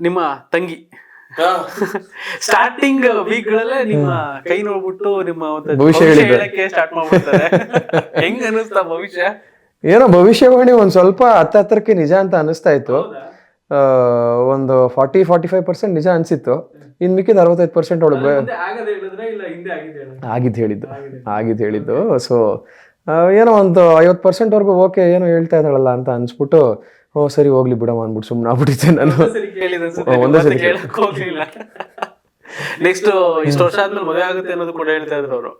ನಿಮ್ಮ ತಂಗಿ. Starting weak ಗಳಲ್ಲೇ ನಿಮ್ಮ ಕೈ ನೋಡ್ಬಿಟ್ಟು ನಿಮ್ಮ ಒಂದು ಭವಿಷ್ಯ ಹೇಳಕ್ಕೆ ಸ್ಟಾರ್ಟ್ ಮಾಡ್ಬಿಡ್ತಾರೆ. ಹೆಂಗ್ ಅನಿಸ್ತಾ ಭವಿಷ್ಯ? ಏನೋ ಭವಿಷ್ಯವಾಣಿ ಒಂದ್ ಸ್ವಲ್ಪ ಹತ್ತ ಹತ್ರಕ್ಕೆ ನಿಜ ಅಂತ ಅನಿಸ್ತಾ ಇತ್ತು. ಆ, ಒಂದು ಫಾರ್ಟಿ ಫಾರ್ಟಿ ಫೈವ್ ಪರ್ಸೆಂಟ್ ನಿಜ ಅನ್ಸಿತ್ತು. ಇನ್ ಮಿಕ್ಕಿದ ಅರವತ್ತೈದು ಪರ್ಸೆಂಟ್ ಒಳಗೆ ಆಗಿದ್ ಇಲ್ಲ ಹಿಂದೆ ಆಗಿದೆ ಆಗಿದ್ದು ಹೇಳಿದ್ದು. ಆಗಿದ್ದು ಹೇಳಿದ್ದು. ಸೊ ಏನೋ ಒಂದು ಐವತ್ತು ಪರ್ಸೆಂಟ್ವರೆಗೂ ಓಕೆ ಏನೋ ಹೇಳ್ತಾ ಇದ್ದಾಳಲ್ಲ ಅಂತ ಅನ್ಸ್ಬಿಟ್ಟು ಓ ಸರಿ ಹೋಗ್ಲಿ ಬಿಡಮ್ಮ ಅಂದ್ಬಿಟ್ಟು ಸುಮ್ಮನೆ ಆಗ್ಬಿಟ್ಟಿದ್ದೆ ನಾನು. ಒಂದೇ ಸರಿ ಹೋಗ್ಲಿಲ್ಲ. ನೆಕ್ಸ್ಟ್ ಇಷ್ಟು ವರ್ಷ ಆದ್ಮೇಲೆ ಮದುವೆ ಆಗುತ್ತೆ ಅನ್ನೋದು ಕೂಡ ಹೇಳ್ತಾ ಇದ್ರು ಅವರು.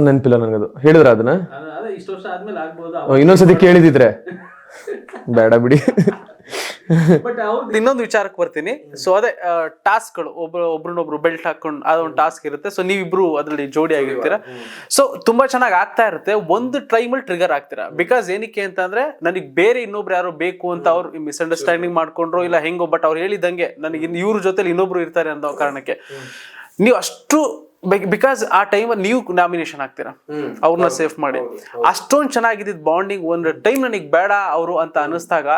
ನೆನಪಿಲ್ಲ ನನಗದು. ಹೇಳಿದ್ರ ಅದನ್ನ? ಅದೇ ಇಷ್ಟು ವರ್ಷ ಆದ್ಮೇಲೆ ಆಗ್ಬೋದು. ಇನ್ನೊಂದ್ಸತಿ ಕೇಳಿದಿದ್ರೆ. ಬೇಡ ಬಿಡಿ. ಬಟ್ ಅವ್ರದ್ದು ಇನ್ನೊಂದು ವಿಚಾರಕ್ಕೆ ಬರ್ತೀನಿ. ಸೊ ಅದೇ ಟಾಸ್ಕ್ಗಳು ಒಬ್ರು ಒಬ್ರನ್ನೊಬ್ರು ಬೆಲ್ಟ್ ಹಾಕೊಂಡು ಅದೊಂದು ಟಾಸ್ಕ್ ಇರುತ್ತೆ. ಸೊ ನೀವಿಬ್ರು ಅದ್ರಲ್ಲಿ ಜೋಡಿ ಆಗಿರ್ತೀರಾ. ಸೊ ತುಂಬಾ ಚೆನ್ನಾಗಿ ಆಗ್ತಾ ಇರುತ್ತೆ. ಒಂದು ಟೈಮಲ್ಲಿ ಟ್ರಿಗರ್ ಆಗ್ತೀರಾ? ಬಿಕಾಸ್ ಏನಕ್ಕೆ ಅಂತಂದ್ರೆ ನನಗೆ ಬೇರೆ ಇನ್ನೊಬ್ರು ಯಾರೋ ಬೇಕು ಅಂತ ಅವ್ರು ಮಿಸ್ಅಂಡರ್ಸ್ಟ್ಯಾಂಡಿಂಗ್ ಮಾಡ್ಕೊಂಡ್ರು ಇಲ್ಲ ಹೆಂಗೋ ಬಟ್ ಅವ್ರು ಹೇಳಿದಂಗೆ ನನಗೆ ಇನ್- ಇವ್ರ ಜೊತೆಲಿ ಇನ್ನೊಬ್ರು ಇರ್ತಾರೆ ಅನ್ನೋ ಕಾರಣಕ್ಕೆ. ನೀವು ಅಷ್ಟು ಬಿಕಾಸ್ ಆ ಟೈಮ್ ನೀವು ನಾಮಿನೇಷನ್ ಆಗ್ತೀರಾ? ಅವ್ರನ್ನ ಸೇಫ್ ಮಾಡಿ. ಅಷ್ಟೊಂದು ಚೆನ್ನಾಗಿದ್ದ ಬಾಂಡಿಂಗ್ ಒಂದು ಟೈಮ್ ನನಗೆ ಬೇಡ ಅವರು ಅಂತ ಅನಿಸ್ದಾಗ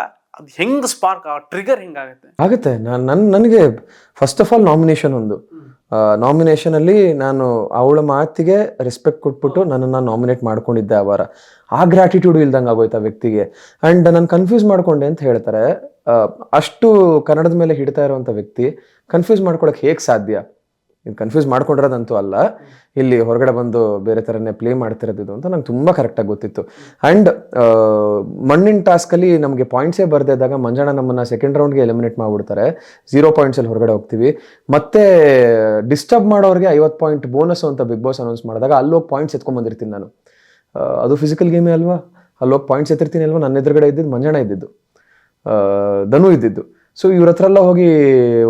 ಅದು ಹೆಂಗ್ ಸ್ಪಾರ್ಕ್ ಆ ಟ್ರಿಗರ್ ಹೆಂಗಾಗುತ್ತೆ ಆಗುತ್ತೆ? ನಾನು, ನನ್, ನನಗೆ ಫಸ್ಟ್ ಆಫ್ ಆಲ್ ನಾಮಿನೇಷನ್ ಒಂದು. ನಾಮಿನೇಷನ್ ಅಲ್ಲಿ ನಾನು ಅವಳ ಮಾತಿಗೆ ರೆಸ್ಪೆಕ್ಟ್ ಕೊಟ್ಬಿಟ್ಟು ನನ್ನನ್ನು ನಾಮಿನೇಟ್ ಮಾಡ್ಕೊಂಡಿದ್ದೆ ಆ ವಾರ. ಆ ಗ್ರ್ಯಾಟಿಟ್ಯೂಡ್ ಇಲ್ದಂಗೆ ಆಗೋಯ್ತು ಆ ವ್ಯಕ್ತಿಗೆ. ಅಂಡ್ ನಾನು ಕನ್ಫ್ಯೂಸ್ ಮಾಡ್ಕೊಂಡೆ ಅಂತ ಹೇಳ್ತಾರೆ. ಅಷ್ಟು ಕನ್ನಡದ ಮೇಲೆ ಹಿಡ್ತಾ ಇರುವಂಥ ವ್ಯಕ್ತಿ ಕನ್ಫ್ಯೂಸ್ ಮಾಡ್ಕೊಳಕ್ ಹೇಗೆ ಸಾಧ್ಯ? ಇದು ಕನ್ಫ್ಯೂಸ್ ಮಾಡ್ಕೊಂಡಿರೋದಂತೂ ಅಲ್ಲ. ಇಲ್ಲಿ ಹೊರಗಡೆ ಬಂದು ಬೇರೆ ಥರನೇ ಪ್ಲೇ ಮಾಡ್ತಿರೋದು ಇದು ಅಂತ ನಂಗೆ ತುಂಬ ಕರೆಕ್ಟಾಗಿ ಗೊತ್ತಿತ್ತು. ಆ್ಯಂಡ್ ಮಣ್ಣಿನ ಟಾಸ್ಕಲ್ಲಿ ನಮಗೆ ಪಾಯಿಂಟ್ಸೇ ಬರದೇ ಇದ್ದಾಗ ಮಂಜಣ್ಣ ನಮ್ಮನ್ನು ಸೆಕೆಂಡ್ ರೌಂಡ್ಗೆ ಎಲಿಮಿನೇಟ್ ಮಾಡಿಬಿಡ್ತಾರೆ. ಝೀರೋ ಪಾಯಿಂಟ್ಸಲ್ಲಿ ಹೊರಗಡೆ ಹೋಗ್ತೀವಿ. ಮತ್ತೆ ಡಿಸ್ಟರ್ಬ್ ಮಾಡೋರಿಗೆ ಐವತ್ತು ಪಾಯಿಂಟ್ ಬೋನಸ್ ಅಂತ ಬಿಗ್ ಬಾಸ್ ಅನೌನ್ಸ್ ಮಾಡಿದಾಗ ಅಲ್ಲೋಗಿ ಪಾಯಿಂಟ್ಸ್ ಎತ್ಕೊಂಬಂದಿರ್ತೀನಿ ನಾನು. ಅದು ಫಿಸಿಕಲ್ ಗೇಮೇ ಅಲ್ವಾ? ಅಲ್ಲೋಗಿ ಪಾಯಿಂಟ್ಸ್ ಎತ್ತಿರ್ತೀನಿ ಅಲ್ವಾ? ನನ್ನ ಎದುರುಗಡೆ ಇದ್ದಿದ್ದು ಮಂಜಣ್ಣ ಇದ್ದಿದ್ದು. ಧನು ಇದ್ದಿದ್ದು. ಸೊ ಇವ್ರ ಹತ್ರ ಎಲ್ಲ ಹೋಗಿ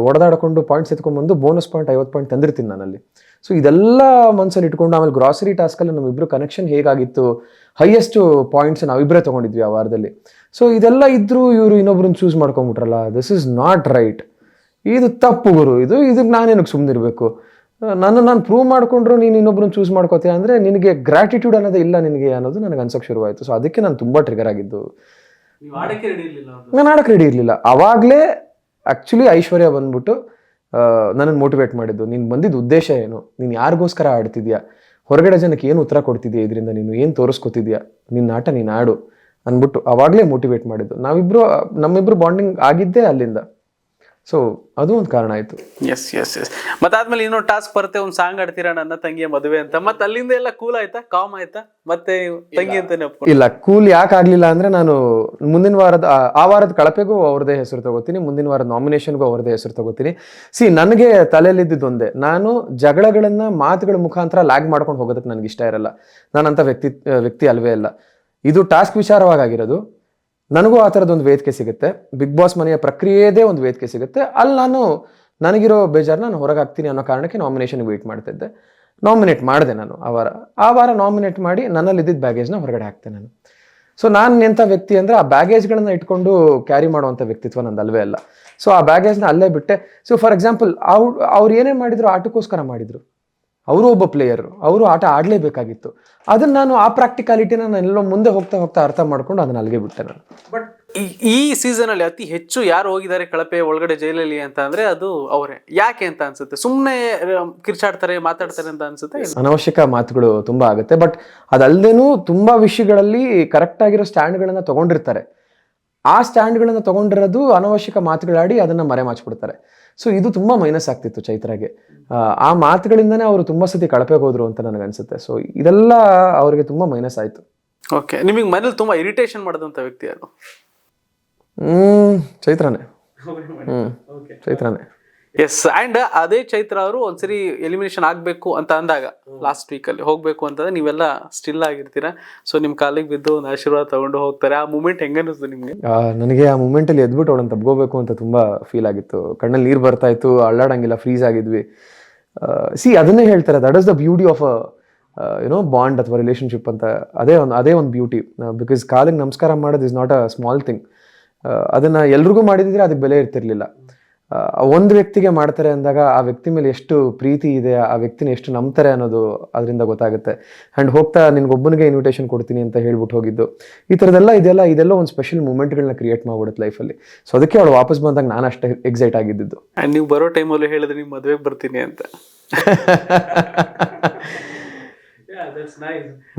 ಒಡೆದಾಡ್ಕೊಂಡು ಪಾಯಿಂಟ್ಸ್ ಎತ್ಕೊಂಡ್ಬಂದು ಬೋನಸ್ ಪಾಯಿಂಟ್ ಐವತ್ತು ಪಾಯಿಂಟ್ ತಂದಿರ್ತೀನಿ ನಾನಲ್ಲಿ. ಸೊ ಇದೆಲ್ಲ ಮನಸ್ಸಲ್ಲಿ ಇಟ್ಕೊಂಡು ಆಮೇಲೆ ಗ್ರಾಸರಿ ಟಾಸ್ಕಲ್ಲಿ ನಮ್ಮಿಬ್ರು ಕನೆಕ್ಷನ್ ಹೇಗಾಗಿತ್ತು ಹೈಯೆಸ್ಟ್ ಪಾಯಿಂಟ್ಸ್ ನಾವಿಬ್ಬರೇ ತೊಗೊಂಡಿದ್ವಿ ಆ ವಾರದಲ್ಲಿ. ಸೊ ಇದೆಲ್ಲ ಇದ್ದರೂ ಇವರು ಇನ್ನೊಬ್ರನ್ನ ಚೂಸ್ ಮಾಡ್ಕೊಂಬಿಟ್ರಲ್ಲ ದಿಸ್ ಇಸ್ ನಾಟ್ ರೈಟ್ ಇದು ತಪ್ಪು ಗುರು, ಇದು ಇದಕ್ಕೆ ನಾನೇನಕ್ಕೆ ಸುಮ್ಮನಿರಬೇಕು ನಾನು ನಾನು ಪ್ರೂವ್ ಮಾಡಿಕೊಂಡ್ರು ನೀನು ಇನ್ನೊಬ್ರನ್ನ ಚೂಸ್ ಮಾಡ್ಕೋತೀಯ ಅಂದರೆ ನಿನಗೆ ಗ್ರಾಟಿಟ್ಯೂಡ್ ಅನ್ನೋದೇ ಇಲ್ಲ ನಿನಗೆ ಅನ್ನೋದು ನನಗೆ ಅನ್ಸೋಕ್ಕೆ ಶುರುವಾಯಿತು. ಸೊ ಅದಕ್ಕೆ ನಾನು ತುಂಬ ಟ್ರಿಗರ್ ಆಗಿದ್ದು. ನಾನು ಆಡಕ್ಕೆ ರೆಡಿ ಇರಲಿಲ್ಲ. ಅವಾಗಲೇ ಆ್ಯಕ್ಚುಲಿ ಐಶ್ವರ್ಯ ಬಂದ್ಬಿಟ್ಟು ನನ್ನನ್ನು ಮೋಟಿವೇಟ್ ಮಾಡಿದ್ದು. ನೀನು ಬಂದಿದ್ದ ಉದ್ದೇಶ ಏನು? ನೀನು ಯಾರಿಗೋಸ್ಕರ ಆಡ್ತಿದ್ಯಾ? ಹೊರಗಡೆ ಜನಕ್ಕೆ ಏನು ಉತ್ತರ ಕೊಡ್ತಿದ್ಯಾ ಇದರಿಂದ? ನೀನು ಏನು ತೋರಿಸ್ಕೊತಿದ್ಯಾ? ನಿನ್ನ ಆಟ ನೀನು ಆಡು ಅಂದ್ಬಿಟ್ಟು ಅವಾಗಲೇ ಮೋಟಿವೇಟ್ ಮಾಡಿದ್ದು. ನಾವಿಬ್ರು, ನಮ್ಮಿಬ್ರು ಬಾಂಡಿಂಗ್ ಆಗಿದ್ದೇ ಅಲ್ಲಿಂದ. ಸೊ ಅದು ಒಂದು ಕಾರಣ ಆಯಿತು. ಎಸ್ ಎಸ್ ಎಸ್ ಮತ್ತಾದ್ಮೇಲೆ ಇನ್ನೊಂದು ಟಾಸ್ಕ್ ಬರುತ್ತೆ ಒಂದು ಸಾಂಗ್ ಆಡ್ತೀರಾ ನನ್ನ ತಂಗಿಯ ಮದುವೆ ಅಂತ. ಮತ್ತೆ ಅಲ್ಲಿಂದ ಎಲ್ಲ ಕೂಲ್ ಆಯ್ತಾ? ಕಾಮ್ ಆಯ್ತಾ? ಮತ್ತೆ ತಂಗಿ ಅಂತಾನೆ ಇಲ್ಲ ಕೂಲ್ ಯಾಕೆ ಆಗ್ಲಿಲ್ಲ ಅಂದ್ರೆ ನಾನು ಮುಂದಿನ ವಾರದ ಆ- ವಾರದ ಕಳಪೆಗೂ ಅವ್ರದೇ ಹೆಸರು ತಗೋತೀನಿ ಮುಂದಿನ ವಾರದ ನಾಮಿನೇಷನ್ಗೂ ಅವ್ರದೇ ಹೆಸರು ತಗೋತೀನಿ. ಸಿ ನನಗೆ ತಲೆಯಲ್ಲಿ ಒಂದೇ. ನಾನು ಜಗಳಗಳನ್ನ ಮಾತುಗಳ ಮುಖಾಂತರ ಲ್ಯಾಗ್ ಮಾಡ್ಕೊಂಡು ಹೋಗೋದಕ್ಕೆ ನನಗೆ ಇಷ್ಟ ಇರಲ್ಲ. ನಾನಂತ ವ್ಯಕ್ತಿ ವ್ಯಕ್ತಿ ಅಲ್ವೇ ಅಲ್ಲ. ಇದು ಟಾಸ್ಕ್ ವಿಚಾರವಾಗಿರೋದು ನನಗೂ ಆ ಥರದ್ದೊಂದು ವೇದಿಕೆ ಸಿಗುತ್ತೆ. ಬಿಗ್ ಬಾಸ್ ಮನೆಯ ಪ್ರಕ್ರಿಯೆದೇ ಒಂದು ವೇದಿಕೆ ಸಿಗುತ್ತೆ. ಅಲ್ಲಿ ನಾನು ನನಗಿರೋ ಬೇಜಾರು ನಾನು ಹೊರಗೆ ಹಾಕ್ತೀನಿ ಅನ್ನೋ ಕಾರಣಕ್ಕೆ ನಾಮಿನೇಷನ್ಗೆ ವೆಯ್ಟ್ ಮಾಡ್ತಿದ್ದೆ ನಾಮಿನೇಟ್ ಮಾಡಿದೆ ನಾನು ಆ ವಾರ. ಆ ವಾರ ನಾಮಿನೇಟ್ ಮಾಡಿ ನನ್ನಲ್ಲಿ ಇದ್ದಿದ್ದ ಬ್ಯಾಗೇಜ್ನ ಹೊರಗಡೆ ಹಾಕ್ತೆ ನಾನು. ಸೊ ನಾನು ಎಂಥ ವ್ಯಕ್ತಿ ಅಂದರೆ ಆ ಬ್ಯಾಗೇಜ್ಗಳನ್ನ ಇಟ್ಕೊಂಡು ಕ್ಯಾರಿ ಮಾಡುವಂಥ ವ್ಯಕ್ತಿತ್ವ ನಂದು ಅಲ್ವೇ ಅಲ್ಲ. ಸೊ ಆ ಬ್ಯಾಗೇಜ್ನ ಅಲ್ಲೇ ಬಿಟ್ಟೆ. ಸೊ ಫಾರ್ ಎಕ್ಸಾಂಪಲ್ ಅವ್ರು ಅವ್ರು ಏನೇ ಮಾಡಿದ್ರು ಆಟಕ್ಕೋಸ್ಕರ ಮಾಡಿದ್ರು. ಅವರು ಒಬ್ಬ ಪ್ಲೇಯರು ಅವರು ಆಟ ಆಡಲೇಬೇಕಾಗಿತ್ತು. ಅದನ್ನ ನಾನು ಆ ಪ್ರಾಕ್ಟಿಕಾಲಿಟಿನ ನಾನು ಎಲ್ಲೋ ಮುಂದೆ ಹೋಗ್ತಾ ಹೋಗ್ತಾ ಅರ್ಥ ಮಾಡ್ಕೊಂಡು ಅದನ್ನ ಅಲ್ಲಿಗೆ ಬಿಟ್ಟೆ ನಾನು. ಬಟ್ ಈ ಸೀಸನ್ ಅಲ್ಲಿ ಅತಿ ಹೆಚ್ಚು ಯಾರು ಹೋಗಿದ್ದಾರೆ ಕಳಪೆ ಒಳಗಡೆ ಜೈಲಲ್ಲಿ ಅಂತ ಅಂದ್ರೆ ಅದು ಅವರೇ. ಯಾಕೆ ಅಂತ ಅನ್ಸುತ್ತೆ? ಸುಮ್ಮನೆ ಕಿರ್ಚಾಡ್ತಾರೆ ಮಾತಾಡ್ತಾರೆ ಅಂತ ಅನ್ಸುತ್ತೆ ಅನವಶ್ಯಕ ಮಾತುಗಳು ತುಂಬಾ ಆಗುತ್ತೆ. ಬಟ್ ಅದಲ್ಲದೇನು ತುಂಬಾ ವಿಷಯಗಳಲ್ಲಿ ಕರೆಕ್ಟ್ ಆಗಿರೋ ಸ್ಟ್ಯಾಂಡ್ಗಳನ್ನ ತಗೊಂಡಿರ್ತಾರೆ. ಆ ಸ್ಟ್ಯಾಂಡ್ಗಳನ್ನ ತಗೊಂಡಿರೋದು ಅನವಶ್ಯಕ ಮಾತುಗಳಾಡಿ ಅದನ್ನ ಮರೆಮಾಚ್ಬಿಡ್ತಾರೆ ಸೊ ಇದು ತುಂಬಾ ಮೈನಸ್ ಆಗ್ತಿತ್ತು ಚೈತ್ರಾಗೆ. ಆ, ಆ ಮಾತುಗಳಿಂದನೇ ಅವರು ತುಂಬಾ ಸತಿ ಕಳಪೆ ಹೋದ್ರು ಅಂತ ನನಗನ್ಸುತ್ತೆ ಸೊ ಇದೆಲ್ಲ ಅವರಿಗೆ ತುಂಬಾ ಮೈನಸ್ ಆಯ್ತು. ಓಕೆ ನಿಮಗೆ ಮನೇಲಿ ತುಂಬಾ ಇರಿಟೇಷನ್ ಮಾಡಿದಂಥ ವ್ಯಕ್ತಿ ಅದು ಹ್ಮ್ ಚೈತ್ರನೇ. ಹ್ಮ್ ಚೈತ್ರನೇ. ಎಸ್ ಅಂಡ್ ಅದೇ ಚೈತ್ರ ಅವರು ಒಂದ್ಸರಿ ಎಲಿಮಿನೇಷನ್ ಆಗ್ಬೇಕು ಅಂತ ಅಂದಾಗ ಲಾಸ್ಟ್ ವೀಕಲ್ಲಿ ಹೋಗ್ಬೇಕು ಅಂತಂದ್ರೆ ನೀವೆಲ್ಲ ಸ್ಟಿಲ್ ಆಗಿರ್ತೀರಾ? ಸೊ ನಿಮ್ಮ ಕಾಲಿಗೆ ಬಿದ್ದು ಒಂದು ಆಶೀರ್ವಾದ ತಗೊಂಡು ಹೋಗ್ತಾರೆ. ಆ ಮೂಮೆಂಟ್ ಹೆಂಗೆ ಅನಿಸ್ತು ನಿಮ್ಗೆ ನನಗೆ ಆ ಮೂಮೆಂಟಲ್ಲಿ ಎದ್ಬಿಟ್ಟು ಅವಳನ್ನ ತಬ್ಕೋಬೇಕು ಅಂತ ತುಂಬಾ ಫೀಲ್ ಆಗಿತ್ತು. ಕಣ್ಣಲ್ಲಿ ನೀರು ಬರ್ತಾ ಇತ್ತು ಅಳ್ಳಾಡಂಗಿಲ್ಲ ಫ್ರೀಸ್ ಆಗಿದ್ವಿ. ಸಿ ಅದನ್ನೇ ಹೇಳ್ತಾರೆ that is the beauty of you know bond ಅಥವಾ ರಿಲೇಷನ್ಶಿಪ್ ಅಂತ. ಅದೇ ಒಂದು ಅದೇ ಒಂದು ಬ್ಯೂಟಿ ಬಿಕಾಸ್ ಕಾಲಿಗೆ ನಮಸ್ಕಾರ ಮಾಡೋದು is not a small thing ಅದನ್ನು ಎಲ್ರಿಗೂ ಮಾಡಿದಿದ್ರೆ ಅದಕ್ಕೆ ಬೆಲೆ ಇರ್ತಿರ್ಲಿಲ್ಲ. ಒಂದು ವ್ಯಕ್ತಿಗೆ ಮಾಡ್ತಾರೆ ಅಂದಾಗ ಆ ವ್ಯಕ್ತಿ ಮೇಲೆ ಎಷ್ಟು ಪ್ರೀತಿ ಇದೆ ಆ ವ್ಯಕ್ತಿನ ಎಷ್ಟು ನಂಬ್ತಾರೆ ಅನ್ನೋದು ಅದರಿಂದ ಗೊತ್ತಾಗುತ್ತೆ. ಆ್ಯಂಡ್ ಹೋಗ್ತಾ ನಿನ್ಗೊಬ್ಬನಿಗೆ ಇನ್ವಿಟೇಷನ್ ಕೊಡ್ತೀನಿ ಅಂತ ಹೇಳ್ಬಿಟ್ಟು ಹೋಗಿದ್ದು. ಈ ಥರದ್ದೆಲ್ಲ ಇದೆಲ್ಲ ಇದೆಲ್ಲ ಒಂದು ಸ್ಪೆಷಲ್ ಮೂಮೆಂಟ್ಗಳನ್ನ ಕ್ರಿಯೇಟ್ ಮಾಡ್ಬಿಡುತ್ತೆ ಲೈಫಲ್ಲಿ ಸೊ ಅದಕ್ಕೆ ಅವಳು ವಾಪಸ್ ಬಂದಾಗ ನಾನು ಅಷ್ಟೇ ಎಕ್ಸೈಟ್ ಆಗಿದ್ದು ಆ್ಯಂಡ್ ನೀವು ಬರೋ ಟೈಮಲ್ಲಿ ಹೇಳಿದ್ರೆ ನಿಮ್ಮ ಮದುವೆಗೆ ಬರ್ತೀನಿ ಅಂತ.